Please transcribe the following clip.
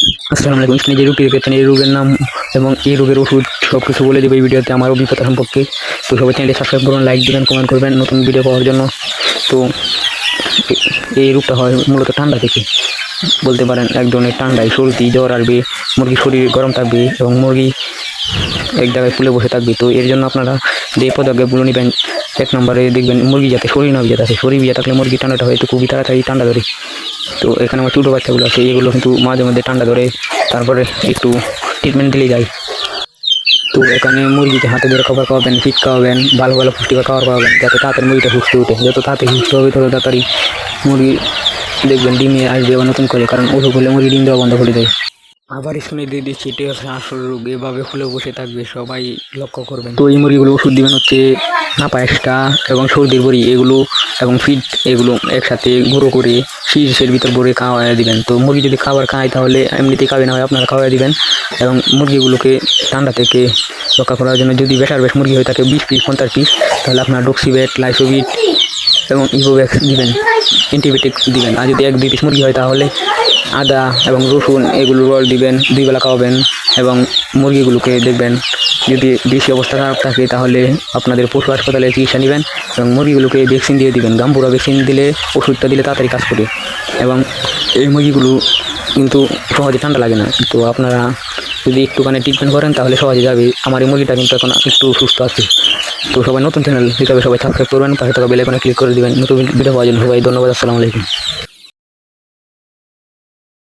আসসালামু আলাইকুম স্ক্রিনে যে রোগটি দেখেছেন এই রোগের নাম এবং এই রোগের ওষুধ সব কিছু বলে দেবে এই ভিডিওতে আমার অভিজ্ঞতা সম্পর্কে। তো সবাই চ্যানেলটি সাবস্ক্রাইব করুন লাইক দিবেন কমেন্ট করবেন নতুন ভিডিও পাওয়ার জন্য। তো এই রোগটা হয় মূলত ঠান্ডা থেকে। বলতে পারেন এক ধরনের ঠান্ডায় সর্দি, জ্বর আসবে, মুরগির শরীর গরম থাকবে এবং মুরগি এক জায়গায় ফুলে বসে থাকবে। তো এর জন্য আপনারা যে পদক্ষেপগুলো নেবেন, এক নম্বরে দেখবেন মুরগি যাতে শরীর না ভিজে থাকে। শরীর ভিজে থাকলে মুরগি ঠান্ডাটা হয়তো খুবই তাড়াতাড়ি ঠান্ডা ধরে। তো এখানে আমার ছোটো বাচ্চাগুলো আছে, এগুলো কিন্তু মাঝে মধ্যে ঠান্ডা ধরে, তারপরে একটু ট্রিটমেন্ট দিলে যায়। তো এখানে মুরগিকে হাতে ধরে খাবার খাওয়াবেন ফিট খাওয়াবেন, ভালো ভালো পুষ্টিকর খাবার খাওয়াবেন, যাতে তাড়াতাড়ি মুরগিটা সুস্থ হতে যত তাড়াতাড়ি সুস্থ হবে, তত তাড়াতাড়ি মুরগি দেখবেন ডিমে আসবে বা নতুন করে, কারণ ওষুধ হলে মুরগি ডিম দেওয়া বন্ধ করে দেয়। আবার শুনে দিয়ে দিচ্ছি এটি হচ্ছে আসল রোগ, এভাবে ফুলে বসে থাকবে, সবাই লক্ষ্য করবেন। তো এই মুরগিগুলো ওষুধ দিবেন হচ্ছে নাপা এক্সট্রা এবং সর্দির বড়ি, এগুলো এবং ফিট এগুলো একসাথে গুঁড়ো করে শীষের ভিতর ভরে খাওয়াই দিবেন। তো মুরগি যদি খাবার খায় তাহলে এমনিতেই খাবে না হয়, আপনারা খাওয়াই দিবেন এবং মুরগিগুলোকে ঠান্ডা থেকে রক্ষা করার জন্য যদি বেটার বেশ মুরগি হয়ে থাকে বিশ পিস পঞ্চাশ পিস তাহলে আপনার ডক্সিবেট লাইসোবিট এবং ইভোভ্যাক্স দিবেন। অ্যান্টিবায়োটিক দিবেন। আর যদি এক দুই পিস মুরগি হয়, তাহলে আদা এবং রসুন এগুলো রোল দিবেন, দুই বেলা খাওয়াবেন এবং মুরগিগুলোকে দেখবেন যদি বেশি অবস্থা খারাপ থাকে, তাহলে আপনাদের পশু হাসপাতালে চিকিৎসা নেবেন এবং মুরগিগুলোকে ভ্যাকসিন দিয়ে দিবেন। গাম্বুরা ভ্যাকসিন দিলে, ওষুধটা দিলে তাড়াতাড়ি কাজ করে। এবং এই মুরগিগুলো কিন্তু সহজে ঠান্ডা লাগে না। তো আপনারা যদি একটুখানি ট্রিটমেন্ট করেন, তাহলে সহজে যাবে। আমার এই মুরগিটা কিন্তু এখন একটু সুস্থ আছে। তো সবাই নতুন চ্যানেল হিসাবে সবাই সাবস্ক্রাইব করবেন, পাশে থাকা বেলাইকনে ক্লিক করে দেবেন। নতুন ভিডিও পাওয়ার জন্য সবাই ধন্যবাদ, আসসালামু আলাইকুম।